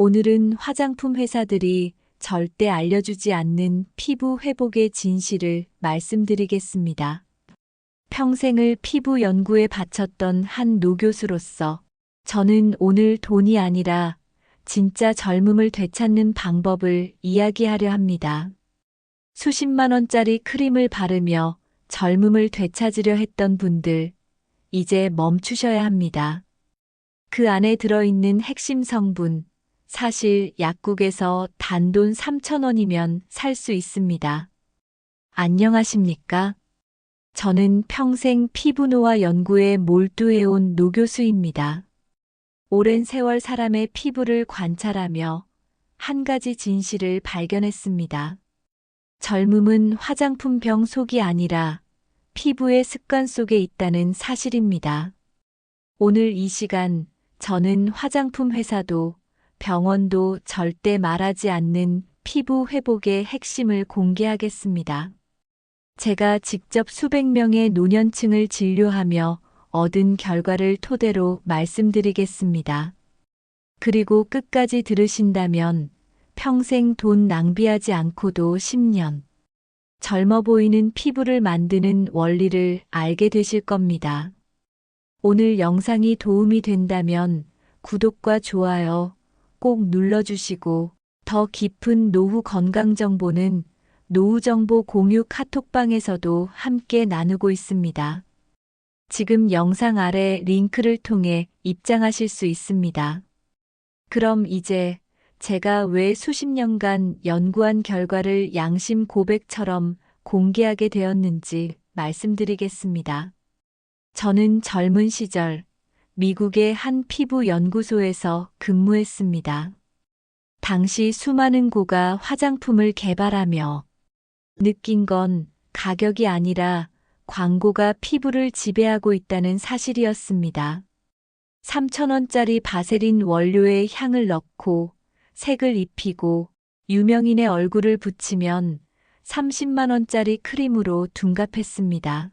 오늘은 화장품 회사들이 절대 알려주지 않는 피부 회복의 진실을 말씀드리겠습니다. 평생을 피부 연구에 바쳤던 한 노교수로서 저는 오늘 돈이 아니라 진짜 젊음을 되찾는 방법을 이야기하려 합니다. 수십만 원짜리 크림을 바르며 젊음을 되찾으려 했던 분들, 이제 멈추셔야 합니다. 그 안에 들어있는 핵심 성분, 사실 약국에서 단돈 3,000원이면 살 수 있습니다. 안녕하십니까? 저는 평생 피부노화 연구에 몰두해온 노 교수입니다. 오랜 세월 사람의 피부를 관찰하며 한 가지 진실을 발견했습니다. 젊음은 화장품 병 속이 아니라 피부의 습관 속에 있다는 사실입니다. 오늘 이 시간 저는 화장품 회사도 병원도 절대 말하지 않는 피부 회복의 핵심을 공개하겠습니다. 제가 직접 수백 명의 노년층을 진료하며 얻은 결과를 토대로 말씀드리겠습니다. 그리고 끝까지 들으신다면 평생 돈 낭비하지 않고도 10년 젊어 보이는 피부를 만드는 원리를 알게 되실 겁니다. 오늘 영상이 도움이 된다면 구독과 좋아요 꼭 눌러주시고 더 깊은 노후 건강 정보는 노후 정보 공유 카톡방에서도 함께 나누고 있습니다. 지금 영상 아래 링크를 통해 입장하실 수 있습니다. 그럼 이제 제가 왜 수십 년간 연구한 결과를 양심 고백처럼 공개하게 되었는지 말씀드리겠습니다. 저는 젊은 시절 미국의 한 피부 연구소에서 근무했습니다. 당시 수많은 고가 화장품을 개발하며 느낀 건 가격이 아니라 광고가 피부를 지배하고 있다는 사실이었습니다. 3,000원짜리 바세린 원료에 향을 넣고 색을 입히고 유명인의 얼굴을 붙이면 30만원짜리 크림으로 둔갑했습니다.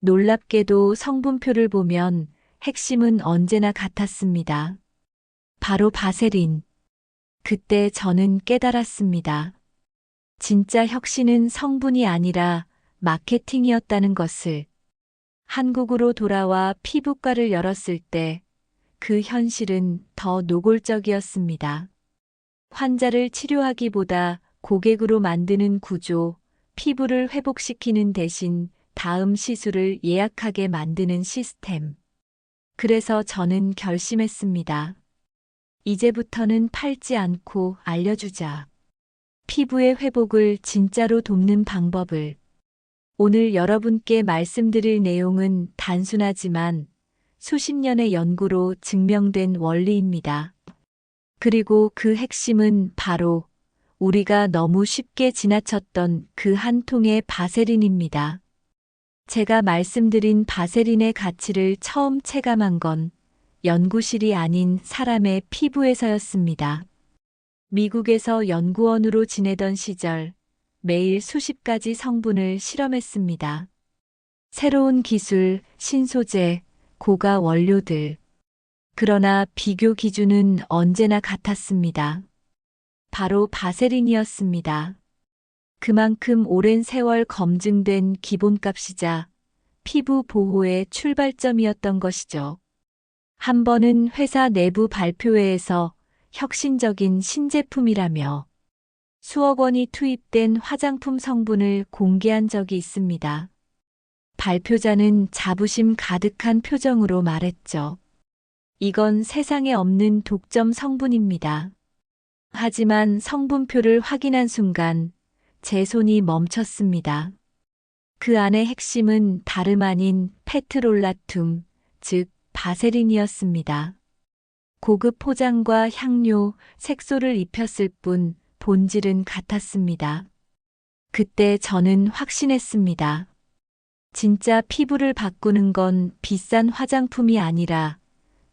놀랍게도 성분표를 보면 핵심은 언제나 같았습니다. 바로 바세린. 그때 저는 깨달았습니다. 진짜 혁신은 성분이 아니라 마케팅이었다는 것을. 한국으로 돌아와 피부과를 열었을 때 그 현실은 더 노골적이었습니다. 환자를 치료하기보다 고객으로 만드는 구조, 피부를 회복시키는 대신 다음 시술을 예약하게 만드는 시스템. 그래서 저는 결심했습니다. 이제부터는 팔지 않고 알려주자. 피부의 회복을 진짜로 돕는 방법을. 오늘 여러분께 말씀드릴 내용은 단순하지만 수십 년의 연구로 증명된 원리입니다. 그리고 그 핵심은 바로 우리가 너무 쉽게 지나쳤던 그 한 통의 바세린입니다. 제가 말씀드린 바세린의 가치를 처음 체감한 건 연구실이 아닌 사람의 피부에서였습니다. 미국에서 연구원으로 지내던 시절 매일 수십 가지 성분을 실험했습니다. 새로운 기술, 신소재, 고가 원료들. 그러나 비교 기준은 언제나 같았습니다. 바로 바세린이었습니다. 그만큼 오랜 세월 검증된 기본값이자 피부 보호의 출발점이었던 것이죠. 한 번은 회사 내부 발표회에서 혁신적인 신제품이라며 수억 원이 투입된 화장품 성분을 공개한 적이 있습니다. 발표자는 자부심 가득한 표정으로 말했죠. 이건 세상에 없는 독점 성분입니다. 하지만 성분표를 확인한 순간 제 손이 멈췄습니다. 그 안의 핵심은 다름 아닌 페트롤라툼, 즉 바세린이었습니다. 고급 포장과 향료, 색소를 입혔을 뿐 본질은 같았습니다. 그때 저는 확신했습니다. 진짜 피부를 바꾸는 건 비싼 화장품이 아니라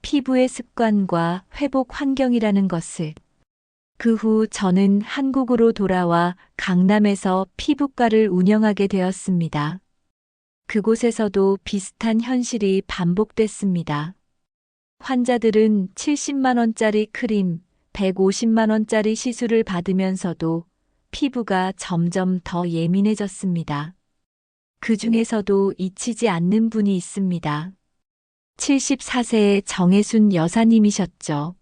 피부의 습관과 회복 환경이라는 것을. 그 후 저는 한국으로 돌아와 강남에서 피부과를 운영하게 되었습니다. 그곳에서도 비슷한 현실이 반복됐습니다. 환자들은 70만원짜리 크림, 150만원짜리 시술을 받으면서도 피부가 점점 더 예민해졌습니다. 그 중에서도 잊히지 않는 분이 있습니다. 74세의 정혜순 여사님이셨죠.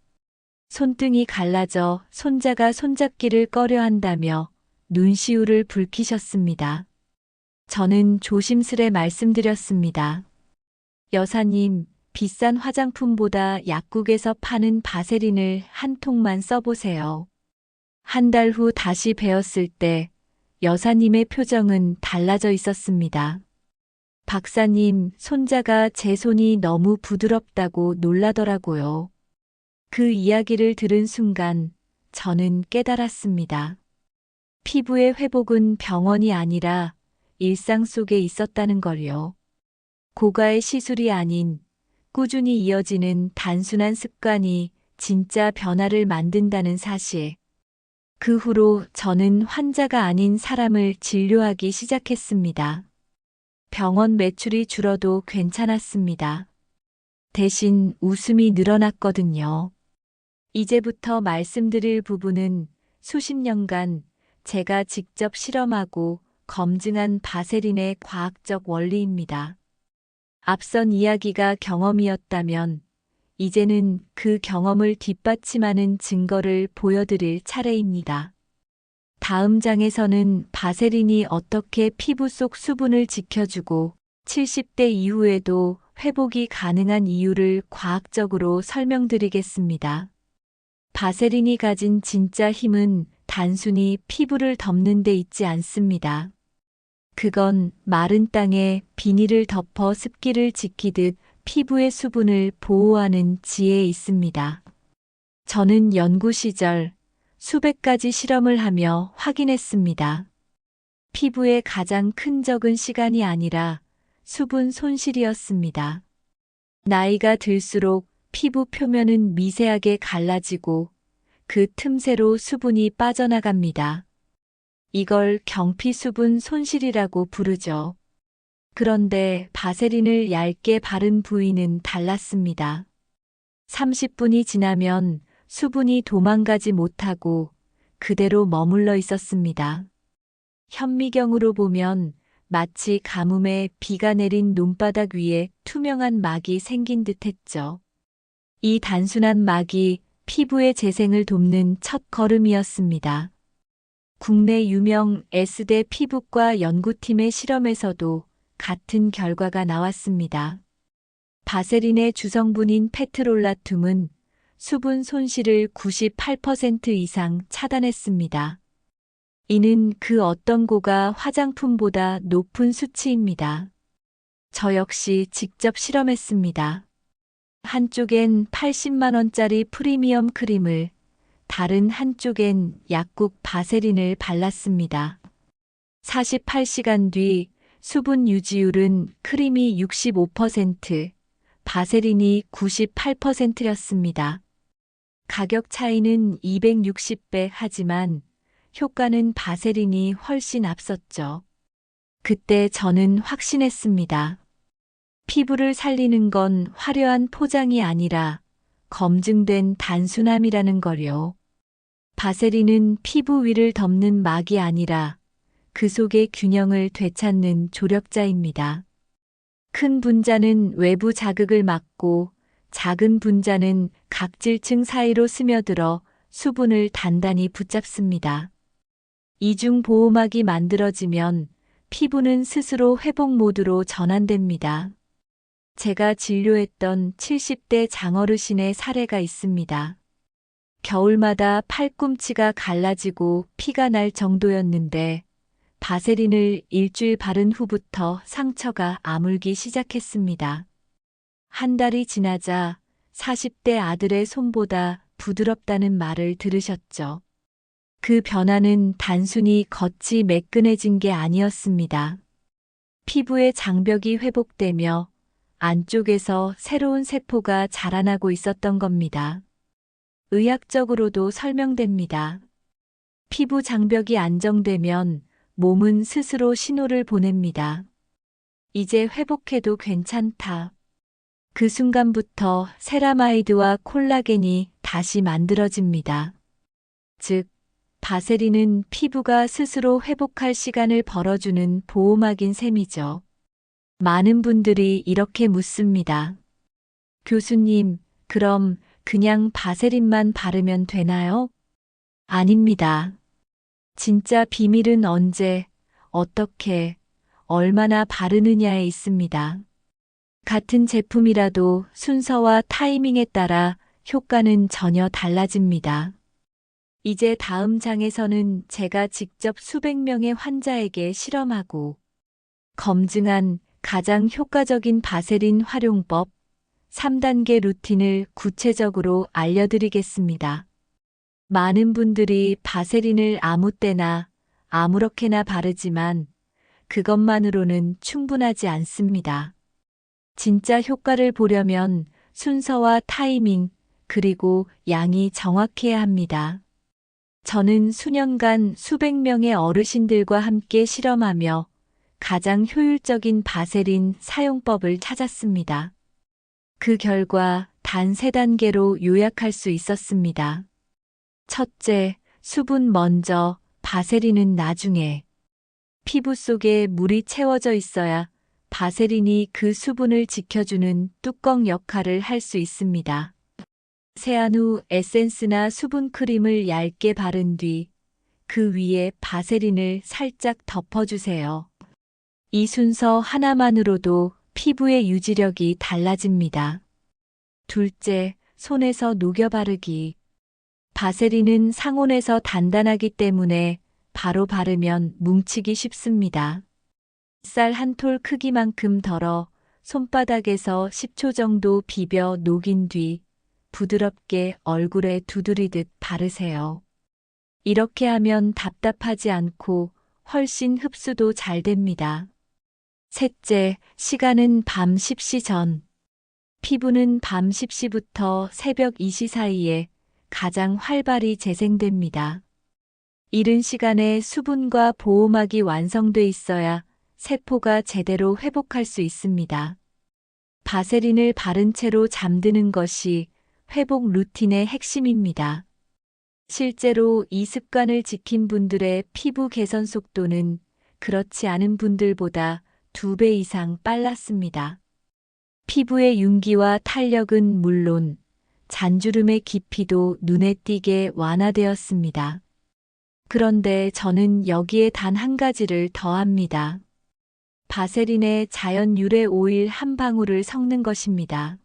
손등이 갈라져 손자가 손잡기를 꺼려 한다며 눈시울을 붉히셨습니다. 저는 조심스레 말씀드렸습니다. 여사님, 비싼 화장품보다 약국에서 파는 바세린을 한 통만 써보세요. 한 달 후 다시 배웠을 때 여사님의 표정은 달라져 있었습니다. 박사님, 손자가 제 손이 너무 부드럽다고 놀라더라고요. 그 이야기를 들은 순간 저는 깨달았습니다. 피부의 회복은 병원이 아니라 일상 속에 있었다는 걸요. 고가의 시술이 아닌 꾸준히 이어지는 단순한 습관이 진짜 변화를 만든다는 사실. 그 후로 저는 환자가 아닌 사람을 진료하기 시작했습니다. 병원 매출이 줄어도 괜찮았습니다. 대신 웃음이 늘어났거든요. 이제부터 말씀드릴 부분은 수십 년간 제가 직접 실험하고 검증한 바세린의 과학적 원리입니다. 앞선 이야기가 경험이었다면 이제는 그 경험을 뒷받침하는 증거를 보여드릴 차례입니다. 다음 장에서는 바세린이 어떻게 피부 속 수분을 지켜주고 70대 이후에도 회복이 가능한 이유를 과학적으로 설명드리겠습니다. 바세린이 가진 진짜 힘은 단순히 피부를 덮는 데 있지 않습니다. 그건 마른 땅에 비닐을 덮어 습기를 지키듯 피부의 수분을 보호하는 지혜에 있습니다. 저는 연구 시절 수백 가지 실험을 하며 확인했습니다. 피부의 가장 큰 적은 시간이 아니라 수분 손실이었습니다. 나이가 들수록 피부 표면은 미세하게 갈라지고 그 틈새로 수분이 빠져나갑니다. 이걸 경피 수분 손실이라고 부르죠. 그런데 바세린을 얇게 바른 부위는 달랐습니다. 30분이 지나면 수분이 도망가지 못하고 그대로 머물러 있었습니다. 현미경으로 보면 마치 가뭄에 비가 내린 눈바닥 위에 투명한 막이 생긴 듯 했죠. 이 단순한 막이 피부의 재생을 돕는 첫 걸음이었습니다. 국내 유명 S대 피부과 연구팀의 실험에서도 같은 결과가 나왔습니다. 바세린의 주성분인 페트롤라툼은 수분 손실을 98% 이상 차단했습니다. 이는 그 어떤 고가 화장품보다 높은 수치입니다. 저 역시 직접 실험했습니다. 한쪽엔 80만원짜리 프리미엄 크림을 다른 한쪽엔 약국 바세린을 발랐습니다. 48시간 뒤 수분 유지율은 크림이 65%, 바세린이 98%였습니다. 가격 차이는 260배 하지만 효과는 바세린이 훨씬 앞섰죠. 그때 저는 확신했습니다. 피부를 살리는 건 화려한 포장이 아니라 검증된 단순함이라는 걸요. 바세린은 피부 위를 덮는 막이 아니라 그 속의 균형을 되찾는 조력자입니다. 큰 분자는 외부 자극을 막고 작은 분자는 각질층 사이로 스며들어 수분을 단단히 붙잡습니다. 이중 보호막이 만들어지면 피부는 스스로 회복 모드로 전환됩니다. 제가 진료했던 70대 장어르신의 사례가 있습니다. 겨울마다 팔꿈치가 갈라지고 피가 날 정도였는데 바세린을 일주일 바른 후부터 상처가 아물기 시작했습니다. 한 달이 지나자 40대 아들의 손보다 부드럽다는 말을 들으셨죠. 그 변화는 단순히 겉이 매끈해진 게 아니었습니다. 피부의 장벽이 회복되며 안쪽에서 새로운 세포가 자라나고 있었던 겁니다. 의학적으로도 설명됩니다. 피부 장벽이 안정되면 몸은 스스로 신호를 보냅니다. 이제 회복해도 괜찮다. 그 순간부터 세라마이드와 콜라겐이 다시 만들어집니다. 즉, 바세린은 피부가 스스로 회복할 시간을 벌어주는 보호막인 셈이죠. 많은 분들이 이렇게 묻습니다. 교수님, 그럼 그냥 바세린만 바르면 되나요? 아닙니다. 진짜 비밀은 언제, 어떻게, 얼마나 바르느냐에 있습니다. 같은 제품이라도 순서와 타이밍에 따라 효과는 전혀 달라집니다. 이제 다음 장에서는 제가 직접 수백 명의 환자에게 실험하고 검증한 가장 효과적인 바세린 활용법 3단계 루틴을 구체적으로 알려드리겠습니다. 많은 분들이 바세린을 아무 때나 아무렇게나 바르지만 그것만으로는 충분하지 않습니다. 진짜 효과를 보려면 순서와 타이밍, 그리고 양이 정확해야 합니다. 저는 수년간 수백 명의 어르신들과 함께 실험하며 가장 효율적인 바세린 사용법을 찾았습니다. 그 결과 단 세 단계로 요약할 수 있었습니다. 첫째, 수분 먼저, 바세린은 나중에. 피부 속에 물이 채워져 있어야 바세린이 그 수분을 지켜주는 뚜껑 역할을 할 수 있습니다. 세안 후 에센스나 수분 크림을 얇게 바른 뒤 그 위에 바세린을 살짝 덮어주세요. 이 순서 하나만으로도 피부의 유지력이 달라집니다. 둘째, 손에서 녹여 바르기. 바세린은 상온에서 단단하기 때문에 바로 바르면 뭉치기 쉽습니다. 쌀 한 톨 크기만큼 덜어 손바닥에서 10초 정도 비벼 녹인 뒤 부드럽게 얼굴에 두드리듯 바르세요. 이렇게 하면 답답하지 않고 훨씬 흡수도 잘 됩니다. 셋째, 시간은 밤 10시 전. 피부는 밤 10시부터 새벽 2시 사이에 가장 활발히 재생됩니다. 이른 시간에 수분과 보호막이 완성돼 있어야 세포가 제대로 회복할 수 있습니다. 바세린을 바른 채로 잠드는 것이 회복 루틴의 핵심입니다. 실제로 이 습관을 지킨 분들의 피부 개선 속도는 그렇지 않은 분들보다 두배 이상 빨랐습니다. 피부의 윤기와 탄력은 물론 잔주름의 깊이도 눈에 띄게 완화되었습니다. 그런데 저는 여기에 단 한 가지를 더합니다. 바세린의 자연 유래 오일 한 방울을 섞는 것입니다.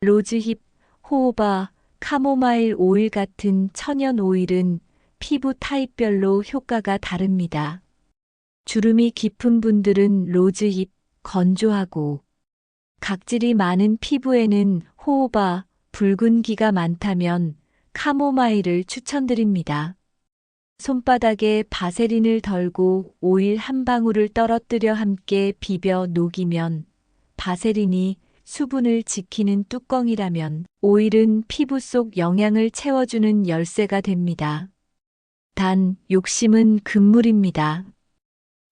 로즈힙, 호호바, 카모마일 오일 같은 천연 오일은 피부 타입별로 효과가 다릅니다. 주름이 깊은 분들은 로즈잎, 건조하고 각질이 많은 피부에는 호호바, 붉은기가 많다면 카모마일을 추천드립니다. 손바닥에 바세린을 덜고 오일 한 방울을 떨어뜨려 함께 비벼 녹이면 바세린이 수분을 지키는 뚜껑이라면 오일은 피부 속 영양을 채워주는 열쇠가 됩니다. 단, 욕심은 금물입니다.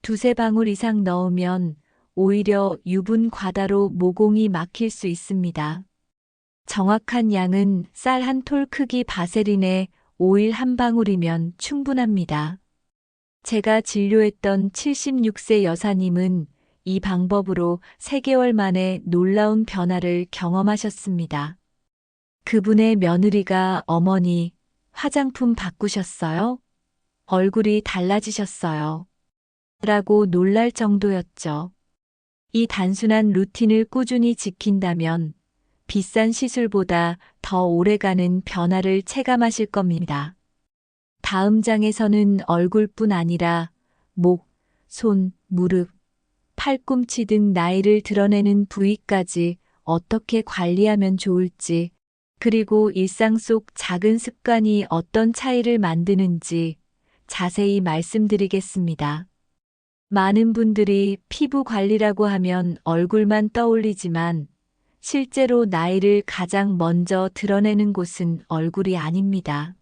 두세 방울 이상 넣으면 오히려 유분 과다로 모공이 막힐 수 있습니다. 정확한 양은 쌀 한 톨 크기 바세린에 오일 한 방울이면 충분합니다. 제가 진료했던 76세 여사님은 이 방법으로 3개월 만에 놀라운 변화를 경험하셨습니다. 그분의 며느리가 어머니, 화장품 바꾸셨어요? 얼굴이 달라지셨어요. 라고 놀랄 정도였죠. 이 단순한 루틴을 꾸준히 지킨다면 비싼 시술보다 더 오래가는 변화를 체감하실 겁니다. 다음 장에서는 얼굴뿐 아니라 목, 손, 무릎, 팔꿈치 등 나이를 드러내는 부위까지 어떻게 관리하면 좋을지, 그리고 일상 속 작은 습관이 어떤 차이를 만드는지 자세히 말씀드리겠습니다. 많은 분들이 피부 관리라고 하면 얼굴만 떠올리지만 실제로 나이를 가장 먼저 드러내는 곳은 얼굴이 아닙니다.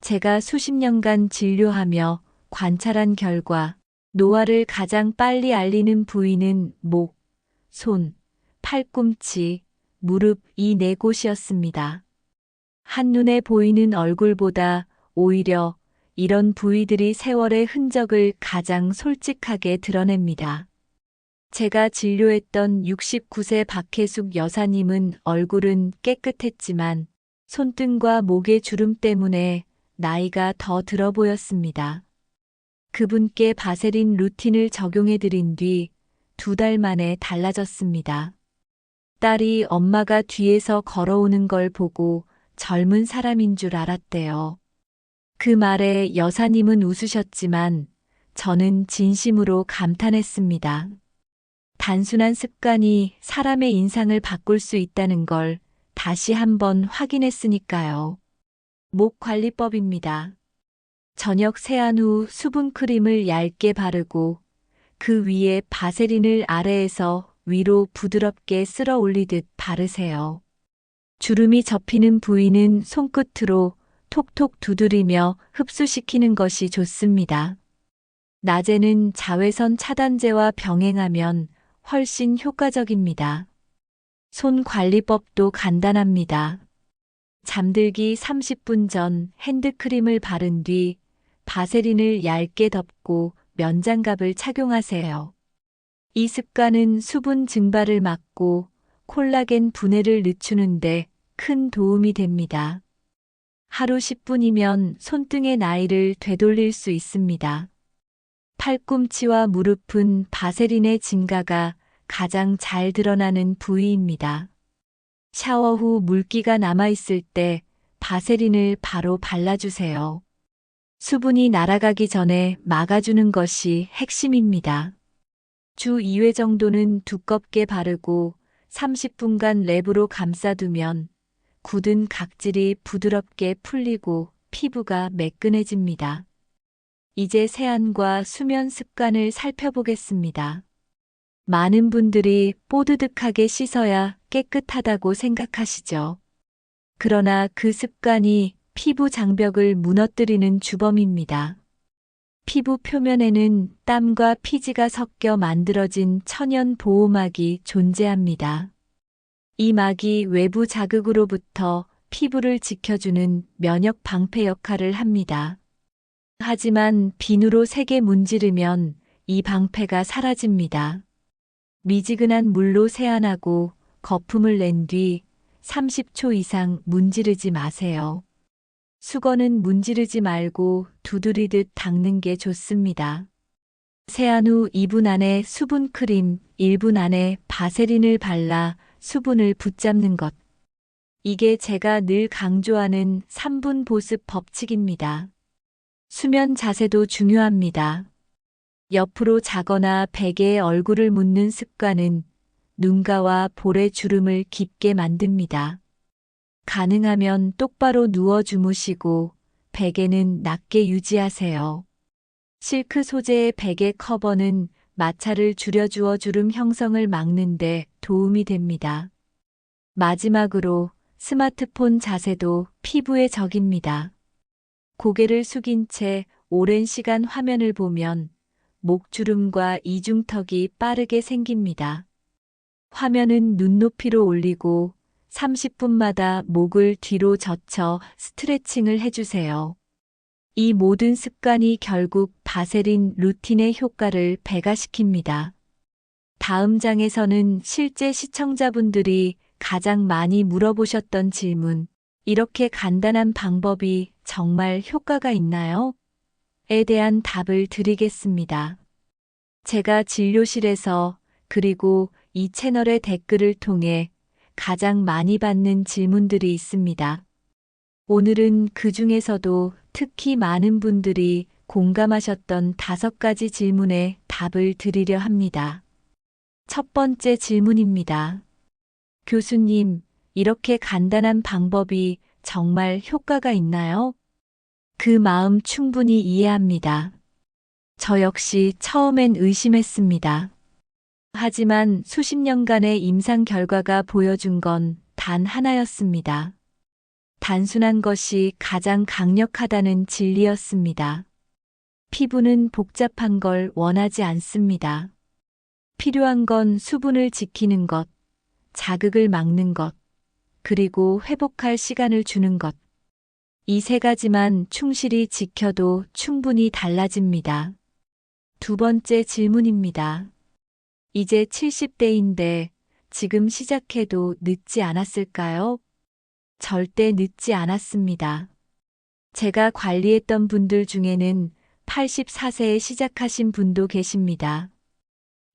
제가 수십 년간 진료하며 관찰한 결과 노화를 가장 빨리 알리는 부위는 목, 손, 팔꿈치, 무릎 이 네 곳이었습니다. 한눈에 보이는 얼굴보다 오히려 이런 부위들이 세월의 흔적을 가장 솔직하게 드러냅니다. 제가 진료했던 69세 박혜숙 여사님은 얼굴은 깨끗했지만 손등과 목의 주름 때문에 나이가 더 들어 보였습니다. 그분께 바세린 루틴을 적용해 드린 뒤 두 달 만에 달라졌습니다. 딸이 엄마가 뒤에서 걸어오는 걸 보고 젊은 사람인 줄 알았대요. 그 말에 여사님은 웃으셨지만 저는 진심으로 감탄했습니다. 단순한 습관이 사람의 인상을 바꿀 수 있다는 걸 다시 한번 확인했으니까요. 목 관리법입니다. 저녁 세안 후 수분 크림을 얇게 바르고 그 위에 바세린을 아래에서 위로 부드럽게 쓸어 올리듯 바르세요. 주름이 접히는 부위는 손끝으로 톡톡 두드리며 흡수시키는 것이 좋습니다. 낮에는 자외선 차단제와 병행하면 훨씬 효과적입니다. 손 관리법도 간단합니다. 잠들기 30분 전 핸드크림을 바른 뒤 바세린을 얇게 덮고 면장갑을 착용하세요. 이 습관은 수분 증발을 막고 콜라겐 분해를 늦추는데 큰 도움이 됩니다. 하루 10분이면 손등의 나이를 되돌릴 수 있습니다. 팔꿈치와 무릎은 바세린의 증가가 가장 잘 드러나는 부위입니다. 샤워 후 물기가 남아있을 때 바세린을 바로 발라주세요. 수분이 날아가기 전에 막아주는 것이 핵심입니다. 주 2회 정도는 두껍게 바르고 30분간 랩으로 감싸두면 굳은 각질이 부드럽게 풀리고 피부가 매끈해집니다. 이제 세안과 수면 습관을 살펴보겠습니다. 많은 분들이 뽀드득하게 씻어야 깨끗하다고 생각하시죠. 그러나 그 습관이 피부 장벽을 무너뜨리는 주범입니다. 피부 표면에는 땀과 피지가 섞여 만들어진 천연 보호막이 존재합니다. 이 막이 외부 자극으로부터 피부를 지켜주는 면역 방패 역할을 합니다. 하지만 비누로 세게 문지르면 이 방패가 사라집니다. 미지근한 물로 세안하고 거품을 낸 뒤 30초 이상 문지르지 마세요. 수건은 문지르지 말고 두드리듯 닦는 게 좋습니다. 세안 후 2분 안에 수분 크림, 1분 안에 바세린을 발라 수분을 붙잡는 것. 이게 제가 늘 강조하는 3분 보습 법칙입니다. 수면 자세도 중요합니다. 옆으로 자거나 베개에 얼굴을 묻는 습관은 눈가와 볼의 주름을 깊게 만듭니다. 가능하면 똑바로 누워 주무시고 베개는 낮게 유지하세요. 실크 소재의 베개 커버는 마찰을 줄여주어 주름 형성을 막는데 도움이 됩니다. 마지막으로 스마트폰 자세도 피부의 적입니다. 고개를 숙인 채 오랜 시간 화면을 보면 목주름과 이중턱이 빠르게 생깁니다. 화면은 눈높이로 올리고 30분마다 목을 뒤로 젖혀 스트레칭을 해주세요. 이 모든 습관이 결국 바세린 루틴의 효과를 배가시킵니다. 다음 장에서는 실제 시청자분들이 가장 많이 물어보셨던 질문, 이렇게 간단한 방법이 정말 효과가 있나요? 에 대한 답을 드리겠습니다. 제가 진료실에서 그리고 이 채널의 댓글을 통해 가장 많이 받는 질문들이 있습니다. 오늘은 그 중에서도 특히 많은 분들이 공감하셨던 다섯 가지 질문에 답을 드리려 합니다. 첫 번째 질문입니다. 교수님, 이렇게 간단한 방법이 정말 효과가 있나요? 그 마음 충분히 이해합니다. 저 역시 처음엔 의심했습니다. 하지만 수십 년간의 임상 결과가 보여준 건 단 하나였습니다. 단순한 것이 가장 강력하다는 진리였습니다. 피부는 복잡한 걸 원하지 않습니다. 필요한 건 수분을 지키는 것, 자극을 막는 것, 그리고 회복할 시간을 주는 것. 이 세 가지만 충실히 지켜도 충분히 달라집니다. 두 번째 질문입니다. 이제 70대인데 지금 시작해도 늦지 않았을까요? 절대 늦지 않았습니다. 제가 관리했던 분들 중에는 84세에 시작하신 분도 계십니다.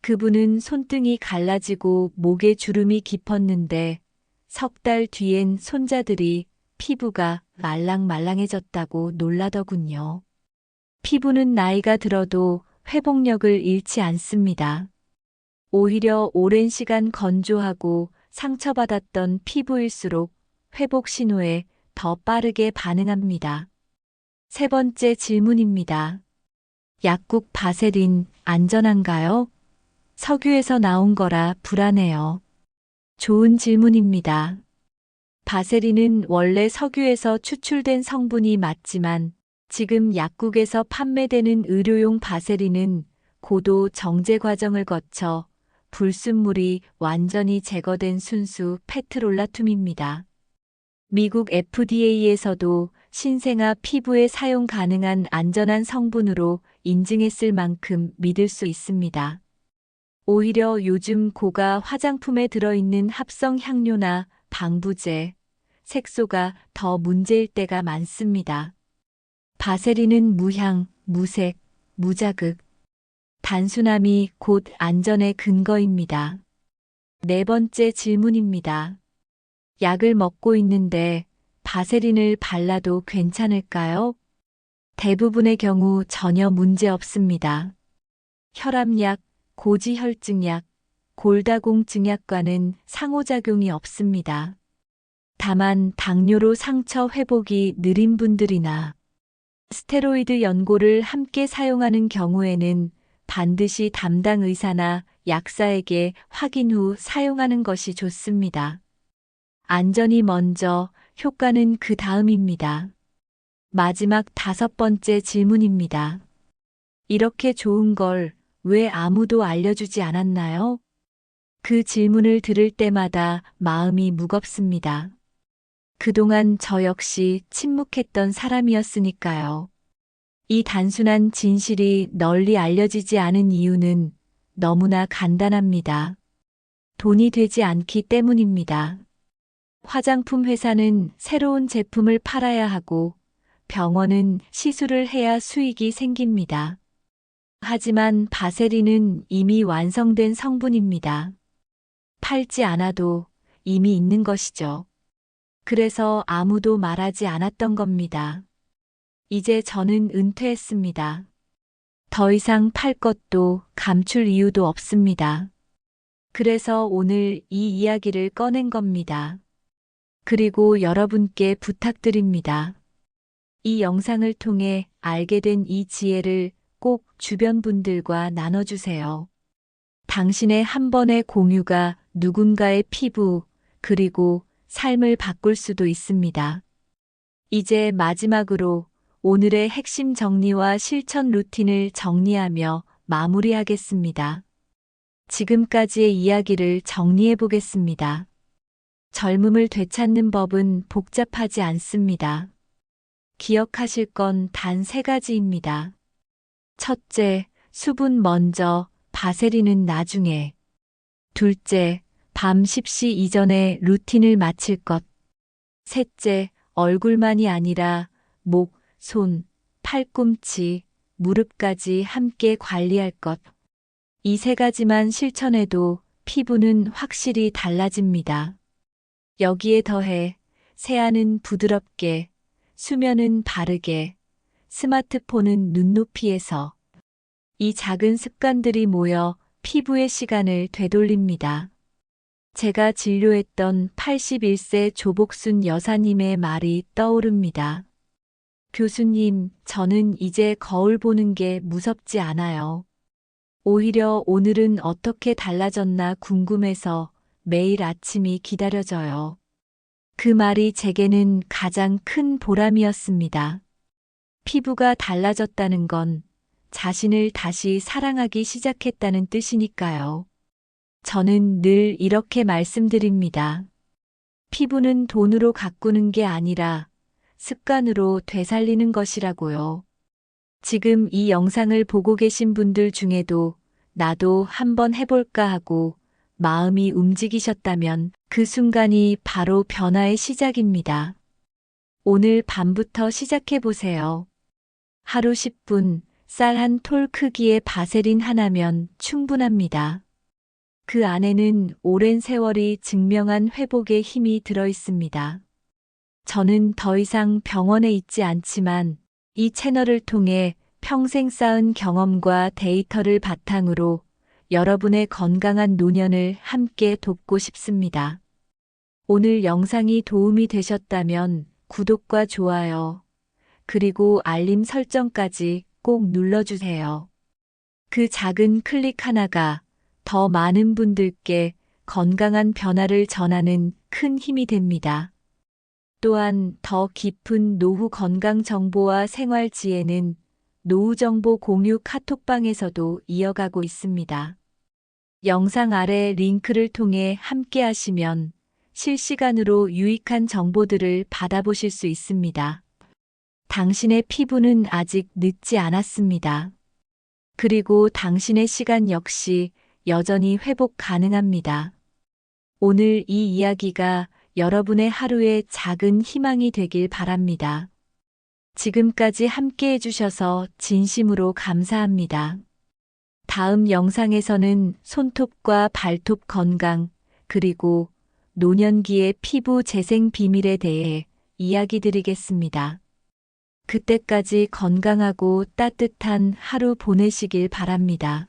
그분은 손등이 갈라지고 목에 주름이 깊었는데 석 달 뒤엔 손자들이 피부가 말랑말랑해졌다고 놀라더군요. 피부는 나이가 들어도 회복력을 잃지 않습니다. 오히려 오랜 시간 건조하고 상처받았던 피부일수록 회복 신호에 더 빠르게 반응합니다. 세 번째 질문입니다. 약국 바세린 안전한가요? 석유에서 나온 거라 불안해요. 좋은 질문입니다. 바세린은 원래 석유에서 추출된 성분이 맞지만 지금 약국에서 판매되는 의료용 바세린은 고도 정제 과정을 거쳐 불순물이 완전히 제거된 순수 페트롤라툼입니다. 미국 FDA에서도 신생아 피부에 사용 가능한 안전한 성분으로 인증했을 만큼 믿을 수 있습니다. 오히려 요즘 고가 화장품에 들어있는 합성 향료나 방부제, 색소가 더 문제일 때가 많습니다. 바세린은 무향, 무색, 무자극, 단순함이 곧 안전의 근거입니다. 네 번째 질문입니다. 약을 먹고 있는데 바세린을 발라도 괜찮을까요? 대부분의 경우 전혀 문제 없습니다. 혈압약, 고지혈증약, 골다공증약과는 상호작용이 없습니다. 다만 당뇨로 상처 회복이 느린 분들이나 스테로이드 연고를 함께 사용하는 경우에는 반드시 담당 의사나 약사에게 확인 후 사용하는 것이 좋습니다. 안전이 먼저, 효과는 그 다음입니다. 마지막 다섯 번째 질문입니다. 이렇게 좋은 걸 왜 아무도 알려주지 않았나요? 그 질문을 들을 때마다 마음이 무겁습니다. 그동안 저 역시 침묵했던 사람이었으니까요. 이 단순한 진실이 널리 알려지지 않은 이유는 너무나 간단합니다. 돈이 되지 않기 때문입니다. 화장품 회사는 새로운 제품을 팔아야 하고 병원은 시술을 해야 수익이 생깁니다. 하지만 바세린은 이미 완성된 성분입니다. 팔지 않아도 이미 있는 것이죠. 그래서 아무도 말하지 않았던 겁니다. 이제 저는 은퇴했습니다. 더 이상 팔 것도 감출 이유도 없습니다. 그래서 오늘 이 이야기를 꺼낸 겁니다. 그리고 여러분께 부탁드립니다. 이 영상을 통해 알게 된 이 지혜를 꼭 주변 분들과 나눠주세요. 당신의 한 번의 공유가 누군가의 피부, 그리고 삶을 바꿀 수도 있습니다. 이제 마지막으로 오늘의 핵심 정리와 실천 루틴을 정리하며 마무리하겠습니다. 지금까지의 이야기를 정리해 보겠습니다. 젊음을 되찾는 법은 복잡하지 않습니다. 기억하실 건 단 세 가지입니다. 첫째, 수분 먼저, 바세린은 나중에. 둘째, 밤 10시 이전에 루틴을 마칠 것. 셋째, 얼굴만이 아니라 목, 손, 팔꿈치, 무릎까지 함께 관리할 것. 이 세 가지만 실천해도 피부는 확실히 달라집니다. 여기에 더해 세안은 부드럽게, 수면은 바르게, 스마트폰은 눈높이에서 이 작은 습관들이 모여 피부의 시간을 되돌립니다. 제가 진료했던 81세 조복순 여사님의 말이 떠오릅니다. 교수님, 저는 이제 거울 보는 게 무섭지 않아요. 오히려 오늘은 어떻게 달라졌나 궁금해서 매일 아침이 기다려져요. 그 말이 제게는 가장 큰 보람이었습니다. 피부가 달라졌다는 건 자신을 다시 사랑하기 시작했다는 뜻이니까요. 저는 늘 이렇게 말씀드립니다. 피부는 돈으로 가꾸는 게 아니라 습관으로 되살리는 것이라고요. 지금 이 영상을 보고 계신 분들 중에도 나도 한번 해볼까 하고 마음이 움직이셨다면 그 순간이 바로 변화의 시작입니다. 오늘 밤부터 시작해 보세요. 하루 10분 쌀 한 톨 크기의 바세린 하나면 충분합니다. 그 안에는 오랜 세월이 증명한 회복의 힘이 들어 있습니다. 저는 더 이상 병원에 있지 않지만 이 채널을 통해 평생 쌓은 경험과 데이터를 바탕으로 여러분의 건강한 노년을 함께 돕고 싶습니다. 오늘 영상이 도움이 되셨다면 구독과 좋아요, 그리고 알림 설정까지 꼭 눌러주세요. 그 작은 클릭 하나가 더 많은 분들께 건강한 변화를 전하는 큰 힘이 됩니다. 또한 더 깊은 노후 건강 정보와 생활 지혜는 노후 정보 공유 카톡방에서도 이어가고 있습니다. 영상 아래 링크를 통해 함께 하시면 실시간으로 유익한 정보들을 받아보실 수 있습니다. 당신의 피부는 아직 늦지 않았습니다. 그리고 당신의 시간 역시 여전히 회복 가능합니다. 오늘 이 이야기가 여러분의 하루의 작은 희망이 되길 바랍니다. 지금까지 함께 해주셔서 진심으로 감사합니다. 다음 영상에서는 손톱과 발톱 건강, 그리고 노년기의 피부 재생 비밀에 대해 이야기 드리겠습니다. 그때까지 건강하고 따뜻한 하루 보내시길 바랍니다.